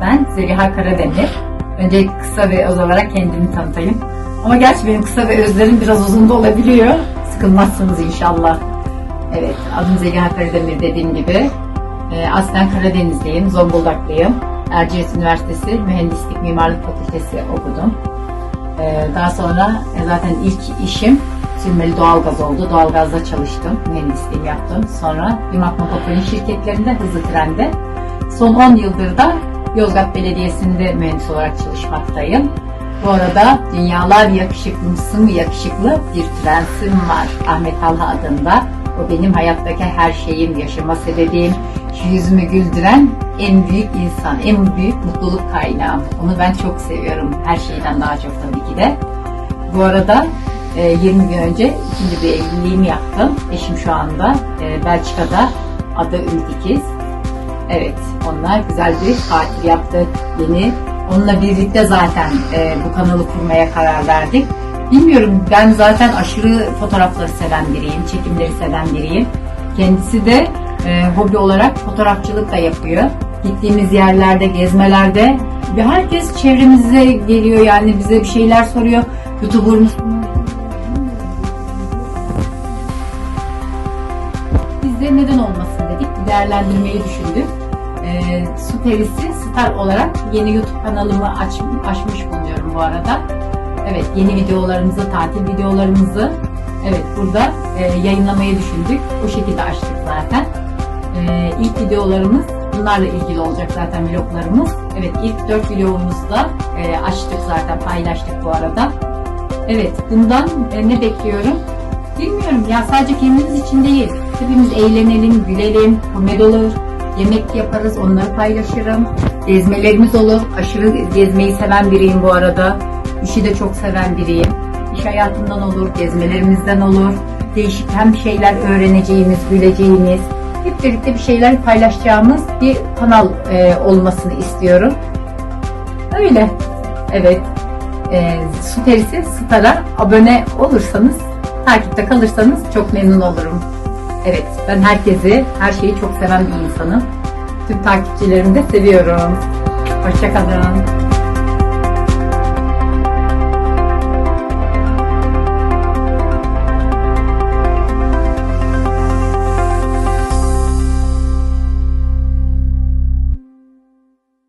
Ben Zeliha Karademir. Önce kısa ve öz olarak kendimi tanıtayım. Ama gerçi benim kısa ve özlerim biraz uzun da olabiliyor. Sıkılmazsınız inşallah. Evet, adım Zeliha Karademir dediğim gibi. Ee, aslen Karadenizliyim, Zonguldaklıyım. Erciyes Üniversitesi Mühendislik Mimarlık Fakültesi okudum. Ee, daha sonra e, zaten ilk işim sürmeli doğalgaz oldu. Doğalgazda çalıştım, mühendisliğimi yaptım. Sonra Limak Motokolin şirketlerinde, hızlı trende. Son 10 yıldır da Yozgat Belediyesi'nde mühendis olarak çalışmaktayım. Bu arada dünyalar yakışıklısı mı yakışıklı bir prensim var Ahmet Talha adında. O benim hayattaki her şeyim, yaşama sebebim, yüzümü güldüren en büyük insan, en büyük mutluluk kaynağım. Onu ben çok seviyorum. Her şeyden daha çok tabii ki de. Bu arada e, 20 gün önce ikinci bir evliliğimi yaptım. Eşim şu anda e, Belçika'da. Adı Ümit İkiz. Evet, onlar güzel bir tatil yaptık yeni. Onunla birlikte zaten e, bu kanalı kurmaya karar verdik. Bilmiyorum ben zaten aşırı fotoğrafları seven biriyim, çekimleri seven biriyim. Kendisi de e, hobi olarak fotoğrafçılık da yapıyor. Gittiğimiz yerlerde, gezmelerde ve herkes çevremize geliyor yani bize bir şeyler soruyor. YouTuber musun? De neden olmasın dedik. Değerlendirmeyi düşündük. Ee, su perisi star olarak yeni YouTube kanalımı aç, açmış bulunuyorum bu arada. Evet yeni videolarımızı, tatil videolarımızı evet burada e, yayınlamayı düşündük. O şekilde açtık zaten. Ee, ilk videolarımız bunlarla ilgili olacak zaten vloglarımız. Evet ilk dört videomuzu da e, açtık zaten paylaştık bu arada. Evet bundan e, ne bekliyorum? Bilmiyorum ya sadece kendimiz için değil. Hepimiz eğlenelim, gülelim, komedi olur, yemek yaparız, onları paylaşırım. Gezmelerimiz olur. Aşırı gezmeyi seven biriyim bu arada. İşi de çok seven biriyim. İş hayatından olur, gezmelerimizden olur. Değişik hem şeyler öğreneceğimiz, güleceğimiz, hep birlikte bir şeyler paylaşacağımız bir kanal e, olmasını istiyorum. Öyle. Evet. E, su perisi Star'a abone olursanız, takipte kalırsanız çok memnun olurum. Evet, ben herkesi, her şeyi çok seven bir insanım. Tüm takipçilerimi de seviyorum. Hoşçakalın.